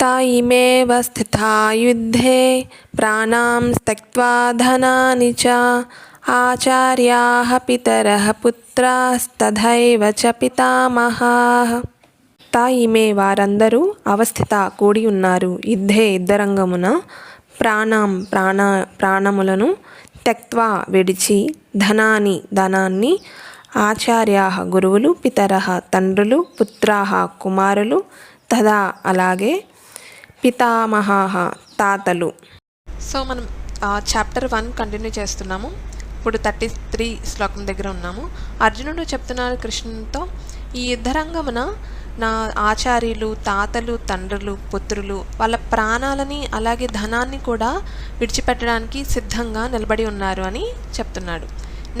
త ఇమేవ స్థితా యుద్ధే ప్రాణాం త్యక్త్వా ధనాని చ. ఆచార్యాः పితరः పుత్రాస్తథైవ చ పితామహాः. తా ఇమే వారందరూ అవస్థిత కూడి ఉన్నారు. యుద్ధే యుద్ధరంగమున ప్రాణం ప్రాణ ప్రాణములను త్యక్వా విడిచి ధనాన్ని ధనాన్ని ఆచార్యా గురువులు పితర తండ్రులు పుత్రా కుమారులు తదా అలాగే పితామహాహ తాతలు. సో మనం చాప్టర్ వన్ కంటిన్యూ చేస్తున్నాము. ఇప్పుడు థర్టీ త్రీ శ్లోకం దగ్గర ఉన్నాము. అర్జునుడు చెప్తున్నారు కృష్ణునితో ఈ యుద్ధరంగమున నా ఆచార్యులు తాతలు తండ్రులు పుత్రులు వాళ్ళ ప్రాణాలని అలాగే ధనాన్ని కూడా విడిచిపెట్టడానికి సిద్ధంగా నిలబడి ఉన్నారు అని చెప్తున్నాడు.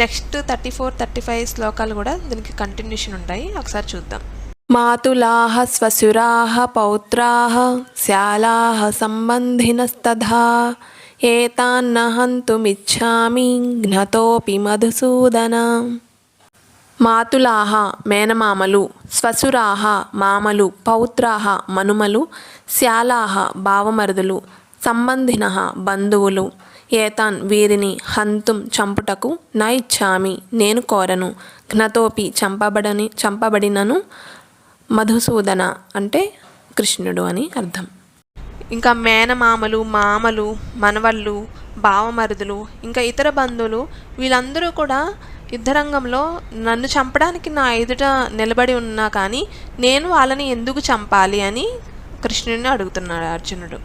Next thirty four thirty five శ్లోకాలు కూడా దీనికి కంటిన్యూషన్ ఉంటాయి. ఒకసారి చూద్దాం. మాతులాः స్వసురాः పౌత్రాः శాలాः సంబంధినస్తథా ఏతాన్న హంతుమిచ్చామి ఘ్నతోపి మధుసూదన. మాతులాహ మేనమామలు స్వసురాహ మామలు పౌత్రాహ మనుమలు శ్యాలాహ బావమరుదులు సంబంధిన బంధువులు ఏతాన్ వీరిని హంతుం చంపుటకు నా ఇచ్చామి నేను కోరను ఘ్నతోపి చంపబడని చంపబడినను మధుసూదన అంటే కృష్ణుడు అని అర్థం. ఇంకా మేనమామలు మామలు మనవళ్ళు బావమరుదులు ఇంకా ఇతర బంధువులు వీళ్ళందరూ కూడా యుద్ధరంగంలో నన్ను చంపడానికి నా ఎదుట నిలబడి ఉన్నా కానీ నేను వాళ్ళని ఎందుకు చంపాలి అని కృష్ణుడిని అడుగుతున్నాడు అర్జునుడు.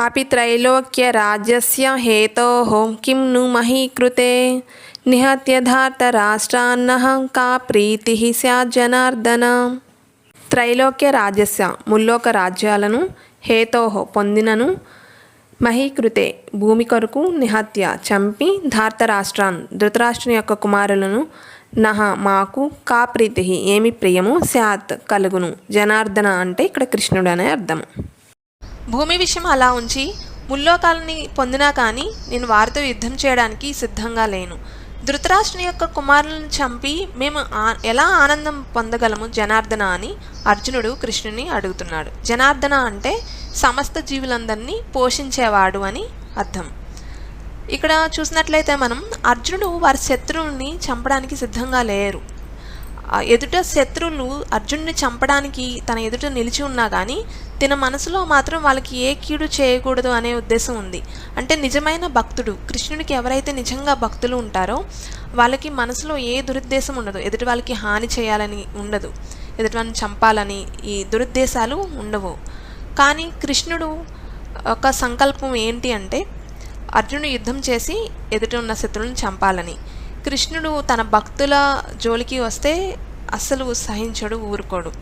అపి త్రైలోక్య రాజ్యస్య హేతో కిం ను మహీకృతే? నిహత్యధార్త రాష్ట్రాన్న కా ప్రీతి జనార్దన. త్రైలోక్య రాజస్య ముల్లోక రాజ్యాలను హేతోహో పొందినను మహీకృతే. భూమి కొరకు నిహత్య చంపి ధార్తరాష్ట్రాన్ ధృతరాష్ట్రుని యొక్క కుమారులను నహ మాకు కా ప్రీతి ఏమి ప్రియము స్యాత్ కలుగును. జనార్దన అంటే ఇక్కడ కృష్ణుడు అనే అర్థం భూమి విషయం అలా ఉంచి ముల్లోకాలని పొందినా కానీ నేను వారితో యుద్ధం చేయడానికి సిద్ధంగా లేను. ధృతరాష్ట్రుని యొక్క కుమారులను చంపి మేము ఆ- ఎలా ఆనందం పొందగలము జనార్దన అని అర్జునుడు కృష్ణుని అడుగుతున్నాడు. జనార్దన అంటే సమస్త జీవులందరినీ పోషించేవాడు అని అర్థం. ఇక్కడ చూసినట్లయితే మనం అర్జునుడు వారి శత్రువుల్ని చంపడానికి సిద్ధంగా లేరు. ఎదుట శత్రువులు అర్జునుడిని చంపడానికి తన ఎదుట నిలిచి ఉన్నా కానీ తన మనసులో మాత్రం వాళ్ళకి ఏ కీడు చేయకూడదు అనే ఉద్దేశం ఉంది. అంటే నిజమైన భక్తుడు కృష్ణుడికి ఎవరైతే నిజంగా భక్తులు ఉంటారో వాళ్ళకి మనసులో ఏ దురుద్దేశం ఉండదు. ఎదుటి వాళ్ళకి హాని చేయాలని ఉండదు. ఎదుటి వాళ్ళని చంపాలని ఈ దురుద్దేశాలు ఉండవు. కానీ కృష్ణుడు ఒక సంకల్పం ఏంటి అంటే అర్జునుడు యుద్ధం చేసి ఎదుట ఉన్న శత్రువులను చంపాలని. కృష్ణుడు తన భక్తుల జోలికి వస్తే అస్సలు సహించడు ఊరుకోడు.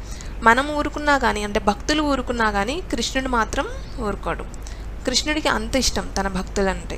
మనం ఊరుకున్నా కానీ అంటే భక్తులు ఊరుకున్నా కానీ కృష్ణుడు మాత్రం ఊరుకోడు. కృష్ణుడికి అంత ఇష్టం తన భక్తులంటే.